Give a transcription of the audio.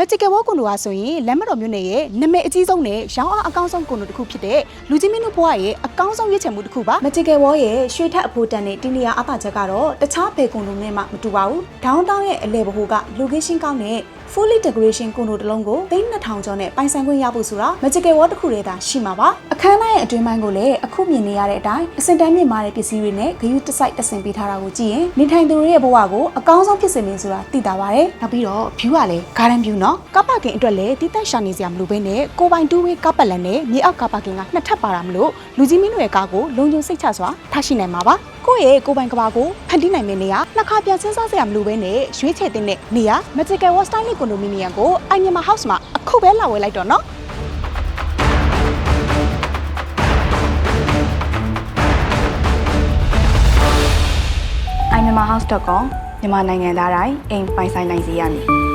Magical Walk ကွန်ဒိုဟာဆိုရင်လမ်းမတော်မြို့နယ်ရဲ့နာမည်အကြီးဆုံးနဲ့ရောင်းအားအကောင်းဆုံးကွန်ဒိုတစ်ခုဖြစ်တဲ့လူကြီးမင်းတို့ဘဝရဲ့အကောင်းဆုံးရွေးချယ်မှုတစ်ခုပါ Magical Walk ရဲ့ရွှေထက်အဖို့တန်တဲ့ဒီနေရာအပချက်ကတော့တခြားဘယ်ကွန်ဒိုနဲ့မှမတူပါဘူး။ Downtown ရဲ့အလဲဘဟိုက location ကောင်းတဲ့ fully decoration ကွန်ဒိုတစ်လုံးကိုသိန်း2000ကျော်နဲ့ပိုင်ဆိုင်ခွင့်ရဖို့ဆိုတာ Magical Wall တစ်ခုတည်းသာရှိမှာပါအခမ်းအနားရဲ့အတွင်းပိုင်းကိုလည်းအခုမြင်နေရတဲ့အတိုင်းအစင်တန်းမြင့်မားတဲ့ပစ္စည်းတွေနဲ့ဂရုတစိုက်တဆင်ပေးထားတာကိုကြည့်ရင်နေထိုင်သူတွေရဲ့ဘဝကိုအကောင်းဆုံးဖြစ်စေမယ်ဆိုတာသိတာပါတယ်နောက်ပြီးတော့ view ကလည်း garden view နော်ကပ်ပါကင်အတွက်လည်းတိတက်ရှာနေစရာမလိုဘဲနဲ့ကိုပိုင် two way ကပ်ပတ်လန်နဲ့မြေအောက်ကပ်ပါကင်ကနှစ်ထပ်ပါတာမလို့လူကြီးမင်းတို့ရဲ့ကားကိုလုံခြုံစိတ်ချစွာထားရှိနိုင်မှာပါကိုယ့်ရဲ့ကိုပိုင်ကဘာကိုဖန်တီးနိုင်မယ့်နေရာနှစ်ခါပြန်စဉ်းစားစရာမလိုဘဲနဲ့ရွေးချယ်တဲ့နေရာ Magical Wall Style Condominium ကို I Myanmar House မှာအခုပဲလာဝယ်လိုက်တော့နော် iMyanmarHouse.com မြန်မာနိုင်ငံသားတိုင်းအိမ်ပိုင်ဆိုင်နိုင်စေရမည်